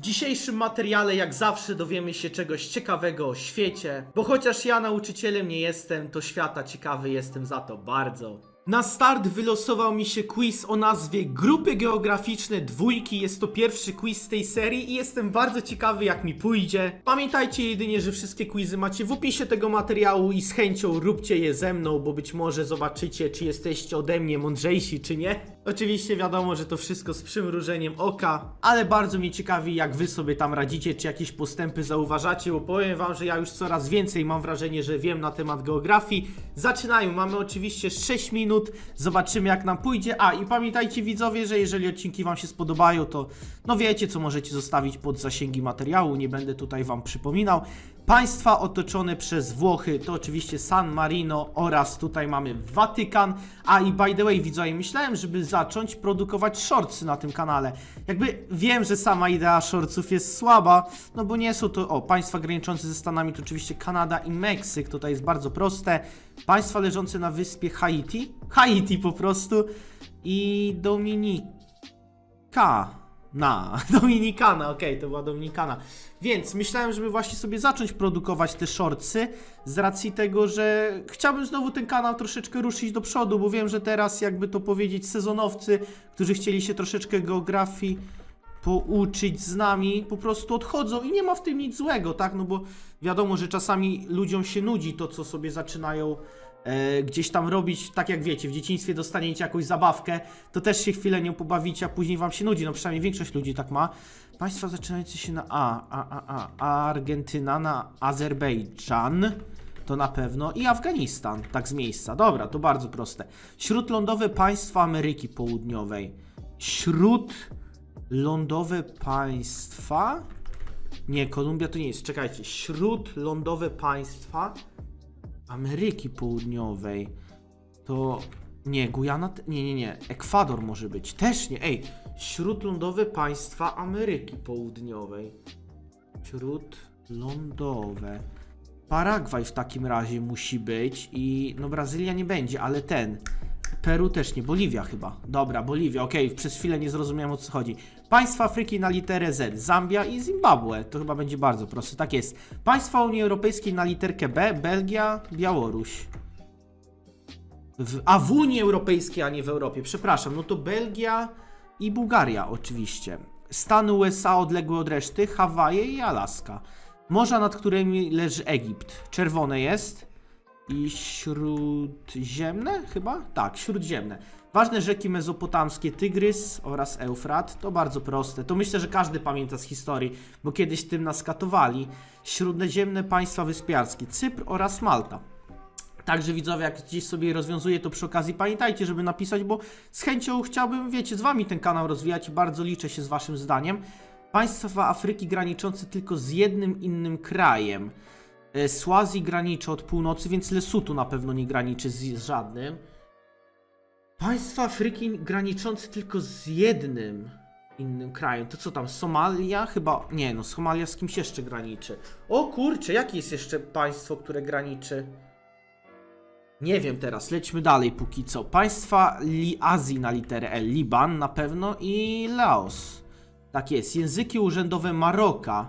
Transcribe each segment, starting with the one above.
W dzisiejszym materiale, jak zawsze, dowiemy się czegoś ciekawego o świecie, bo chociaż ja nauczycielem nie jestem, to świata ciekawy jestem za to bardzo. Na start wylosował mi się quiz o nazwie Grupy Geograficzne Dwójki. Jest to pierwszy quiz z tej serii i jestem bardzo ciekawy, jak mi pójdzie. Pamiętajcie jedynie, że wszystkie quizy macie w opisie tego materiału i z chęcią róbcie je ze mną, bo być może zobaczycie, czy jesteście ode mnie mądrzejsi, czy nie. Oczywiście wiadomo, że to wszystko z przymrużeniem oka, ale bardzo mnie ciekawi, jak wy sobie tam radzicie, czy jakieś postępy zauważacie, bo powiem wam, że ja już coraz więcej mam wrażenie, że wiem na temat geografii. Zaczynają, mamy oczywiście 6 minut, zobaczymy jak nam pójdzie. A i pamiętajcie widzowie, że jeżeli odcinki wam się spodobają, to no wiecie, co możecie zostawić pod zasięgi materiału, nie będę tutaj wam przypominał. Państwa otoczone przez Włochy to oczywiście San Marino oraz tutaj mamy Watykan. A i by the way, widzowie, myślałem, żeby zacząć produkować shortsy na tym kanale. Jakby wiem, że sama idea shortsów jest słaba, no bo nie są to, o, państwa graniczące ze Stanami to oczywiście Kanada i Meksyk, tutaj jest bardzo proste. Państwa leżące na wyspie Haiti, Haiti po prostu i Dominika. Na, Dominikana, okej, to była Dominikana. Więc myślałem, żeby właśnie sobie zacząć produkować te shortsy z racji tego, że chciałbym znowu ten kanał troszeczkę ruszyć do przodu, bo wiem, że teraz jakby to powiedzieć sezonowcy, którzy chcieli się troszeczkę geografii pouczyć z nami, po prostu odchodzą i nie ma w tym nic złego, tak? No bo wiadomo, że czasami ludziom się nudzi to, co sobie zaczynają e, gdzieś tam robić, tak jak wiecie, w dzieciństwie dostaniecie jakąś zabawkę, to też się chwilę nią pobawicie, a później wam się nudzi, no przynajmniej większość ludzi tak ma. Państwa zaczynające się na A, A, A, A, Argentyna na Azerbejdżan, to na pewno, i Afganistan, tak z miejsca. Dobra, to bardzo proste. Śródlądowe państwa Ameryki Południowej. Śródlądowe państwa? Nie, Kolumbia to nie jest, czekajcie. Śródlądowe państwa Ameryki Południowej. To nie, Gujana. Nie, nie, nie. Ekwador może być. Też nie. Ej, śródlądowe państwa Ameryki Południowej. Śródlądowe. Paragwaj w takim razie musi być i no Brazylia nie będzie, ale ten. Peru też nie, Boliwia chyba. Dobra, Boliwia, okej, przez chwilę nie zrozumiałem o co chodzi. Państwa Afryki na literę Z, Zambia i Zimbabwe. To chyba będzie bardzo proste, tak jest. Państwa Unii Europejskiej na literkę B, Belgia, Białoruś. W, a w Unii Europejskiej, a nie w Europie, przepraszam, no to Belgia i Bułgaria oczywiście. Stany USA odległe od reszty, Hawaje i Alaska. Morza, nad którymi leży Egipt. Czerwone jest. I śródziemne chyba? Tak, śródziemne. Ważne rzeki mezopotamskie Tygrys oraz Eufrat. To bardzo proste. To myślę, że każdy pamięta z historii, bo kiedyś tym nas katowali. Śródziemne państwa wyspiarskie Cypr oraz Malta. Także widzowie, jak gdzieś sobie rozwiązuję to przy okazji, pamiętajcie, żeby napisać, bo z chęcią chciałbym, wiecie, z wami ten kanał rozwijać i bardzo liczę się z waszym zdaniem. Państwa Afryki graniczące tylko z jednym innym krajem. E, Swazi graniczy od północy, więc Lesutu na pewno nie graniczy z, z żadnym. Państwa Afryki graniczące tylko z jednym innym krajem. To co tam, Somalia? Chyba, nie no, Somalia z kimś jeszcze graniczy. O kurczę, jakie jest jeszcze państwo, które graniczy? Nie wiem teraz, lećmy dalej póki co. Państwa Li Azji na literę L. Liban na pewno i Laos. Tak jest. Języki urzędowe Maroka.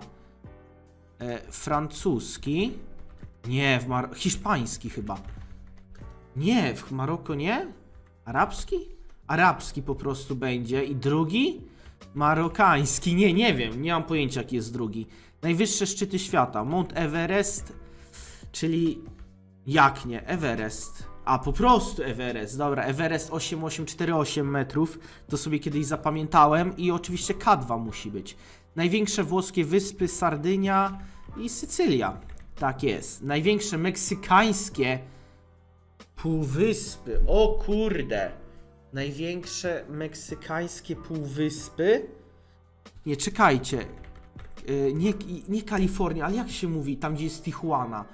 E, francuski. Nie, w Mar hiszpański chyba. Nie, w Maroko nie? Arabski? Arabski po prostu będzie. I drugi? Marokański. Nie, nie wiem. Nie mam pojęcia jaki jest drugi. Najwyższe szczyty świata. Mount Everest, czyli jak nie? Everest. A po prostu Everest. Dobra, Everest 8848 metrów. To sobie kiedyś zapamiętałem. I oczywiście K2 musi być. Największe włoskie wyspy Sardynia i Sycylia. Tak jest. Największe meksykańskie półwyspy. O kurde. Największe meksykańskie półwyspy. Nie, czekajcie. Yy, nie, nie Kalifornia, ale jak się mówi tam, gdzie jest Tijuana?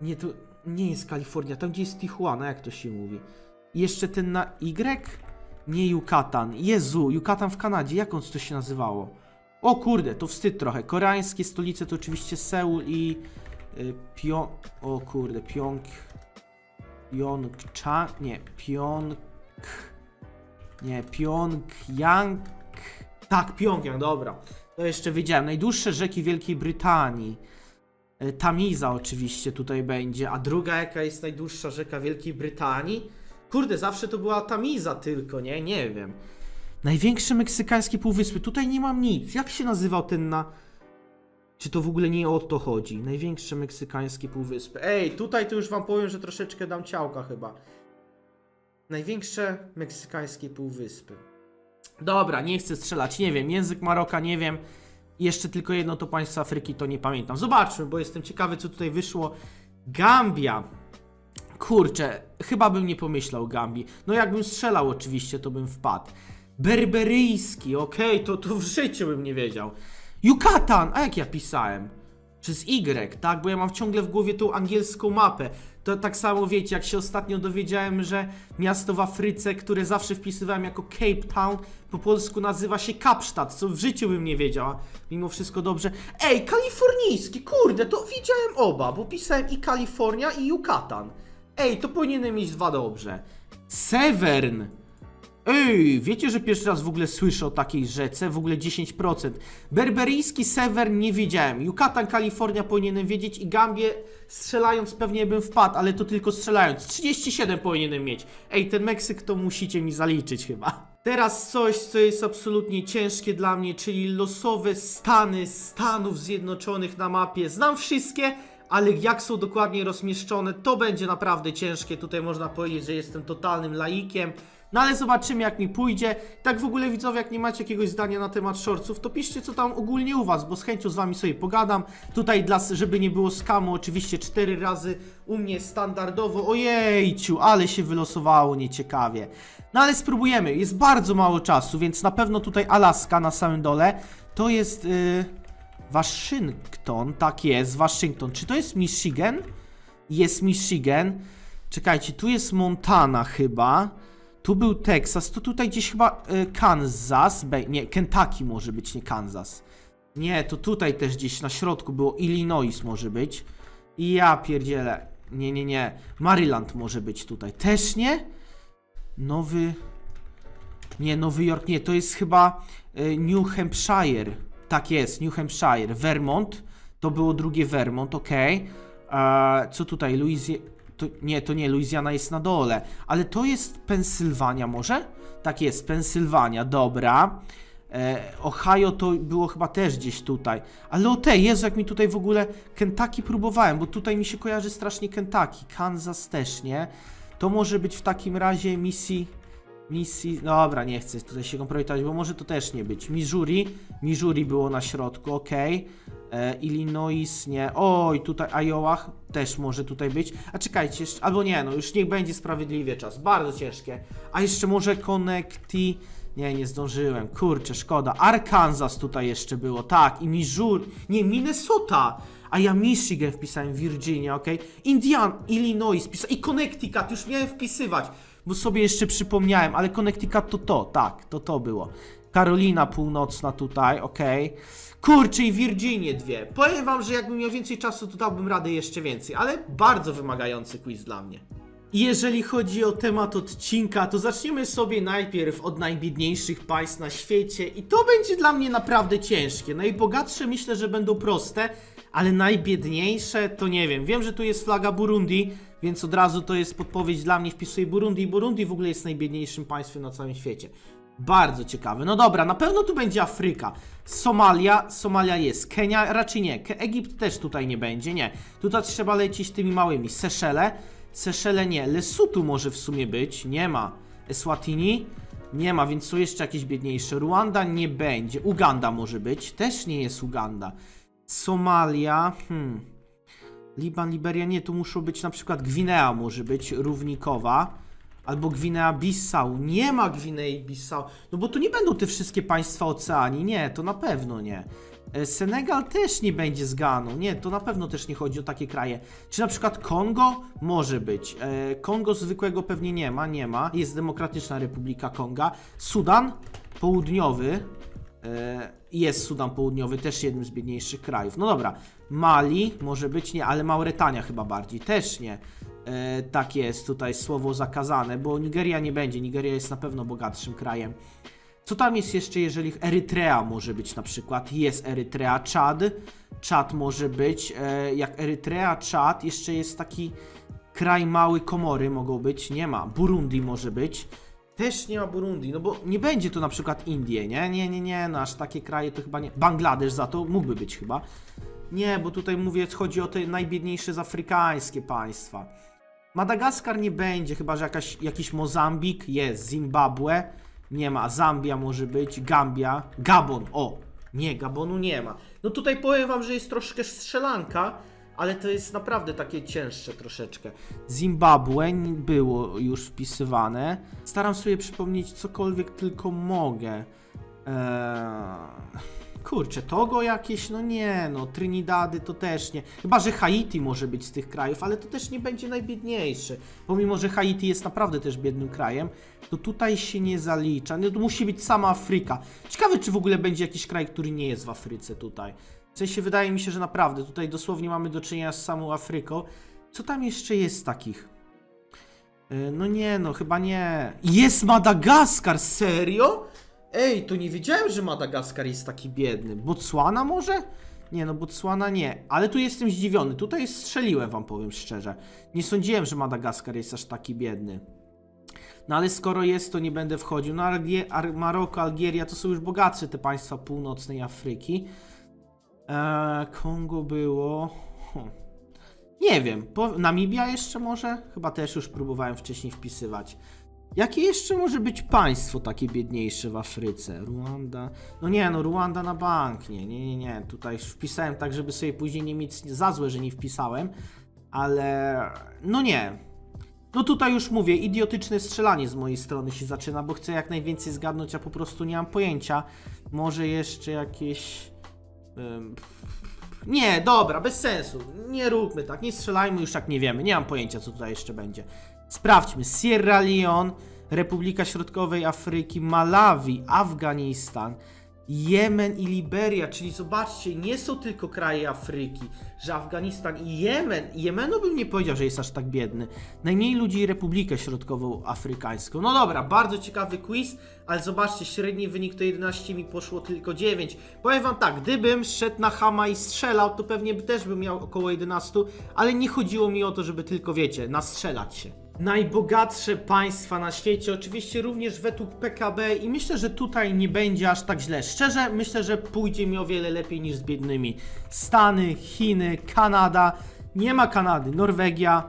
Nie, to nie jest Kalifornia, tam gdzie jest Tijuana, jak to się mówi? I jeszcze ten na Y? Nie Yucatan. Jezu, Yucatan w Kanadzie, jak on to się nazywało? O kurde, to wstyd trochę. Koreańskie stolice to oczywiście Seul i y. O kurde, Pjong... Pjongczang... Nie, Pjong... Nie, Pjongjang... Tak, Pjongjang, dobra. To jeszcze wiedziałem. Najdłuższe rzeki Wielkiej Brytanii. E, Tamiza oczywiście tutaj będzie. A druga jaka jest najdłuższa rzeka Wielkiej Brytanii? Kurde, zawsze to była Tamiza tylko, nie? Nie wiem. Największe meksykańskie półwyspy. Tutaj nie mam nic. Jak się nazywał ten na... Czy to w ogóle nie o to chodzi? Największe meksykańskie półwyspy. Ej, tutaj to już wam powiem, że troszeczkę dam ciałka chyba. Największe meksykańskie półwyspy. Dobra, nie chcę strzelać, nie wiem. Język Maroka, nie wiem. Jeszcze tylko jedno to państwo Afryki, to nie pamiętam. Zobaczmy, bo jestem ciekawy, co tutaj wyszło. Gambia. Kurczę, chyba bym nie pomyślał Gambii. No jakbym strzelał oczywiście, to bym wpadł. Berberyjski, okej, to, to w życiu bym nie wiedział. Yucatan, a jak ja pisałem? Przez Y, tak? Bo ja mam ciągle w głowie tą angielską mapę. To tak samo wiecie, jak się ostatnio dowiedziałem, że miasto w Afryce, które zawsze wpisywałem jako Cape Town, po polsku nazywa się Kapsztad, co w życiu bym nie wiedział, a mimo wszystko dobrze. Ej, kalifornijski, kurde, to widziałem oba, bo pisałem i Kalifornia i Yucatan. Ej, to powinienem mieć dwa dobrze. Severn. Ej, wiecie, że pierwszy raz w ogóle słyszę o takiej rzece, w ogóle 10%. Berberyjski Severn nie wiedziałem. Yucatan, Kalifornia powinienem wiedzieć i Gambię strzelając pewnie bym wpadł, ale to tylko strzelając. 37 powinienem mieć. Ej, ten Meksyk to musicie mi zaliczyć chyba. Teraz coś, co jest absolutnie ciężkie dla mnie, czyli losowe stany Stanów Zjednoczonych na mapie. Znam wszystkie, ale jak są dokładnie rozmieszczone, to będzie naprawdę ciężkie. Tutaj można powiedzieć, że jestem totalnym laikiem. No ale zobaczymy jak mi pójdzie. Tak w ogóle widzowie, jak nie macie jakiegoś zdania na temat shortsów, to piszcie co tam ogólnie u was, bo z chęcią z wami sobie pogadam. Tutaj dla, żeby nie było skamu, oczywiście cztery razy u mnie standardowo. Ojejciu, ale się wylosowało nieciekawie. No ale spróbujemy. Jest bardzo mało czasu, więc na pewno tutaj Alaska na samym dole. To jest yy, Waszyngton, tak jest, Waszyngton. Czy to jest Michigan? Jest Michigan. Czekajcie, tu jest Montana chyba. Tu był Teksas, to tutaj gdzieś chyba y, Kansas, be, nie, Kentucky może być, nie Kansas. Nie, to tutaj też gdzieś na środku było Illinois może być. I ja pierdzielę. Nie, nie, nie. Maryland może być tutaj. Też nie? Nowy... Nie, Nowy Jork nie, to jest chyba y, New Hampshire. Tak jest, New Hampshire. Vermont, to było drugie Vermont, okej. Okay. Co tutaj, Louisiana... To, nie, to nie, Louisiana jest na dole. Ale to jest Pensylwania może? Tak jest, Pensylwania, dobra. E, Ohio to było chyba też gdzieś tutaj. Ale o tej, Jezu, jak mi tutaj w ogóle Kentucky próbowałem, bo tutaj mi się kojarzy strasznie Kentucky. Kansas też, nie? To może być w takim razie misji... Misji... Dobra, nie chcę tutaj się kompromitować, bo może to też nie być. Missouri. Missouri było na środku, okej. E, Illinois, nie. Oj, tutaj Iowa też może tutaj być. A czekajcie, jeszcze, albo nie, no już niech będzie sprawiedliwie czas. Bardzo ciężkie. A jeszcze może Connecti... Nie, nie zdążyłem. Kurczę, szkoda. Arkansas tutaj jeszcze było, tak. I Missouri. Nie, Minnesota. A ja Michigan wpisałem, Virginia, okej. Indiana, Illinois wpisałem. I Connecticut, już miałem wpisywać. Bo sobie jeszcze przypomniałem, ale Connecticut to to, tak, to to było. Karolina Północna tutaj, okej. Kurczę i Virginie dwie. Powiem wam, że jakbym miał więcej czasu, to dałbym radę jeszcze więcej, ale bardzo wymagający quiz dla mnie. Jeżeli chodzi o temat odcinka, to zaczniemy sobie najpierw od najbiedniejszych państw na świecie i to będzie dla mnie naprawdę ciężkie. Najbogatsze myślę, że będą proste, ale najbiedniejsze to nie wiem. Wiem, że tu jest flaga Burundi, więc od razu to jest podpowiedź dla mnie. Wpisuję Burundi. Burundi w ogóle jest najbiedniejszym państwem na całym świecie. Bardzo ciekawe. No dobra, na pewno tu będzie Afryka. Somalia, Somalia jest. Kenia raczej nie. Egipt też tutaj nie będzie, nie. Tutaj trzeba lecieć tymi małymi. Seszele, Seszele nie. Lesutu może w sumie być, nie ma. Eswatini nie ma, więc są jeszcze jakieś biedniejsze. Ruanda nie będzie. Uganda może być, też nie jest Uganda. Somalia, hmm. Liban, Liberia, nie, tu muszą być na przykład Gwinea może być, równikowa. Albo Gwinea-Bissau. Nie ma Gwinei-Bissau. No bo tu nie będą te wszystkie państwa oceanii. Nie, to na pewno nie. E, Senegal też nie będzie z Ganą. Nie, to na pewno też nie chodzi o takie kraje. Czy na przykład Kongo? Może być. E, Kongo zwykłego pewnie nie ma, nie ma. Jest Demokratyczna Republika Konga. Sudan Południowy. E, Jest Sudan Południowy, też jednym z biedniejszych krajów. No dobra. Mali może być, nie, ale Mauretania chyba bardziej. Też nie. E, tak jest, tutaj słowo zakazane, bo Nigeria nie będzie. Nigeria jest na pewno bogatszym krajem. Co tam jest jeszcze, jeżeli Erytrea może być na przykład? Jest Erytrea, Czad. Czad może być. E, jak Erytrea, Czad, jeszcze jest taki kraj mały, Komory mogą być. Nie ma. Burundi może być. Też nie ma Burundi, no bo nie będzie to na przykład Indie, nie? Nie, nie, nie, no aż takie kraje to chyba nie. Bangladesz za to mógłby być chyba. Nie, bo tutaj mówię, chodzi o te najbiedniejsze z afrykańskie państwa. Madagaskar nie będzie, chyba że jakaś, jakiś Mozambik jest, Zimbabwe nie ma, Zambia może być, Gambia, Gabon, o, nie, Gabonu nie ma. No tutaj powiem wam, że jest troszkę strzelanka, ale to jest naprawdę takie cięższe troszeczkę. Zimbabwe było już wpisywane. Staram sobie przypomnieć cokolwiek tylko mogę. Eee... Kurczę, Togo jakieś? No nie, no Trinidady to też nie. Chyba, że Haiti może być z tych krajów, ale to też nie będzie najbiedniejszy. Pomimo, że Haiti jest naprawdę też biednym krajem, to tutaj się nie zalicza. No to musi być sama Afryka. Ciekawe, czy w ogóle będzie jakiś kraj, który nie jest w Afryce tutaj. W sensie wydaje mi się, że naprawdę tutaj dosłownie mamy do czynienia z samą Afryką. Co tam jeszcze jest takich? E, No nie, no chyba nie. Jest Madagaskar, serio? Ej, to nie wiedziałem, że Madagaskar jest taki biedny. Botswana może? Nie, no Botswana nie. Ale tu jestem zdziwiony. Tutaj strzeliłem, wam powiem szczerze. Nie sądziłem, że Madagaskar jest aż taki biedny. No ale skoro jest, to nie będę wchodził. No Algie Ar Maroko, Algieria to są już bogatsze te państwa północnej Afryki. Eee, Kongo było... Hm. Nie wiem. Po... Namibia jeszcze może? Chyba też już próbowałem wcześniej wpisywać. Jakie jeszcze może być państwo takie biedniejsze w Afryce? Ruanda? No nie, no Ruanda na bank. Nie, nie, nie, nie. Tutaj wpisałem tak, żeby sobie później nie mieć za złe, że nie wpisałem. Ale no nie. No tutaj już mówię, idiotyczne strzelanie z mojej strony się zaczyna, bo chcę jak najwięcej zgadnąć, a po prostu nie mam pojęcia. Może jeszcze jakieś... Nie, dobra, bez sensu. Nie róbmy tak, nie strzelajmy już jak nie wiemy. Nie mam pojęcia, co tutaj jeszcze będzie. Sprawdźmy. Sierra Leone, Republika Środkowej Afryki, Malawi, Afganistan, Jemen i Liberia, czyli zobaczcie, nie są tylko kraje Afryki, że Afganistan i Jemen, Jemenu bym nie powiedział, że jest aż tak biedny. Najmniej ludzi Republikę Środkową Afrykańską. No dobra, bardzo ciekawy quiz, ale zobaczcie, średni wynik to 11, mi poszło tylko 9. Powiem wam tak, gdybym szedł na Hama i strzelał, to pewnie też bym miał około 11, ale nie chodziło mi o to, żeby tylko, wiecie, nastrzelać się. Najbogatsze państwa na świecie, oczywiście również według PKB i myślę, że tutaj nie będzie aż tak źle. Szczerze, myślę, że pójdzie mi o wiele lepiej niż z biednymi. Stany, Chiny, Kanada, nie ma Kanady, Norwegia,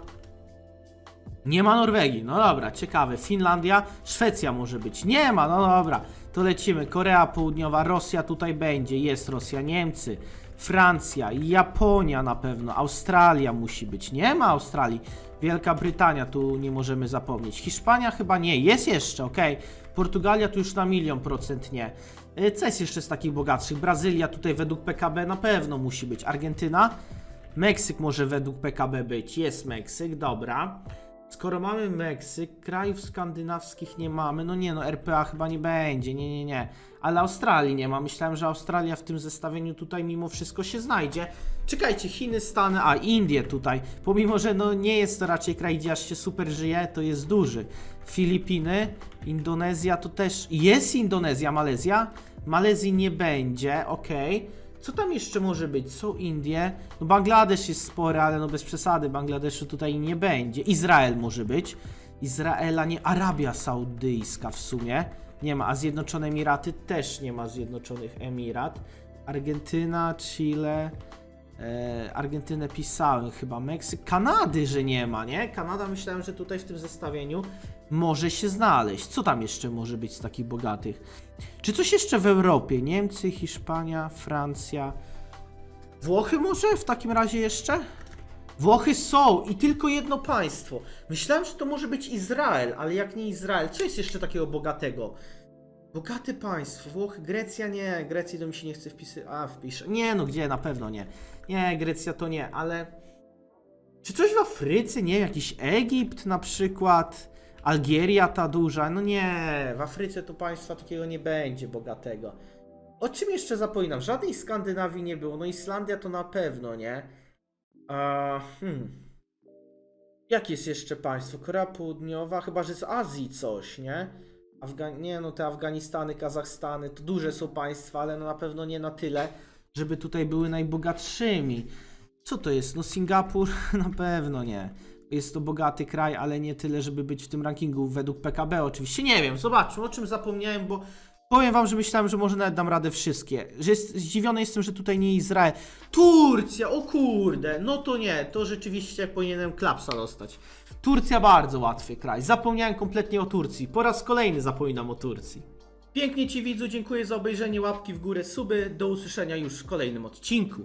nie ma Norwegii, no dobra, ciekawe. Finlandia, Szwecja może być. Nie ma, no dobra. To lecimy. Korea Południowa, Rosja tutaj będzie. Jest Rosja, Niemcy, Francja, Japonia na pewno, Australia musi być. Nie ma Australii. Wielka Brytania, tu nie możemy zapomnieć. Hiszpania chyba nie, jest jeszcze, okej. Portugalia tu już na milion procent nie. Y, Co jest jeszcze z takich bogatszych? Brazylia tutaj według PKB na pewno musi być. Argentyna? Meksyk może według PKB być. Jest Meksyk, dobra. Skoro mamy Meksyk, krajów skandynawskich nie mamy, no nie no, RPA chyba nie będzie, nie, nie, nie. Ale Australii nie ma, myślałem, że Australia w tym zestawieniu tutaj mimo wszystko się znajdzie. Czekajcie, Chiny, Stany, a Indie tutaj, pomimo, że no nie jest to raczej kraj, gdzie aż się super żyje, to jest duży. Filipiny, Indonezja to też, jest Indonezja, Malezja? Malezji nie będzie, okej. Co tam jeszcze może być? Są Indie. No Bangladesz jest spory, ale no bez przesady. Bangladeszu tutaj nie będzie. Izrael może być. Izraela nie. Arabia Saudyjska w sumie. Nie ma. A Zjednoczone Emiraty też nie ma Zjednoczonych Emirat. Argentyna, Chile. E, Argentynę pisałem chyba. Meksyk. Kanady, że nie ma, nie? Kanada myślałem, że tutaj w tym zestawieniu może się znaleźć. Co tam jeszcze może być z takich bogatych? Czy coś jeszcze w Europie? Niemcy, Hiszpania, Francja. Włochy może w takim razie jeszcze? Włochy są i tylko jedno państwo. Myślałem, że to może być Izrael, ale jak nie Izrael, co jest jeszcze takiego bogatego? Bogate państwo, Włochy, Grecja nie, Grecji to mi się nie chce wpisywać. A, wpiszę. Nie, no gdzie, na pewno nie. Nie, Grecja to nie, ale. Czy coś w Afryce? Nie, jakiś Egipt na przykład? Algieria ta duża? No nie, w Afryce to państwa takiego nie będzie bogatego. O czym jeszcze zapominam? Żadnej Skandynawii nie było. No Islandia to na pewno, nie? A, hmm. Jakie jest jeszcze państwo? Korea Południowa? Chyba, że z Azji coś, nie? Afga- nie no, te Afganistany, Kazachstany to duże są państwa, ale no na pewno nie na tyle, żeby tutaj były najbogatszymi. Co to jest? No Singapur? Na pewno nie. Jest to bogaty kraj, ale nie tyle, żeby być w tym rankingu według PKB. Oczywiście nie wiem, zobaczmy, o czym zapomniałem, bo powiem wam, że myślałem, że może nawet dam radę wszystkie. Że jest, zdziwiony jestem, że tutaj nie Izrael. Turcja, o kurde, no to nie, to rzeczywiście powinienem klapsa dostać. Turcja bardzo łatwy kraj. Zapomniałem kompletnie o Turcji. Po raz kolejny zapominam o Turcji. Pięknie Ci widzu, dziękuję za obejrzenie, łapki w górę, suby. Do usłyszenia już w kolejnym odcinku.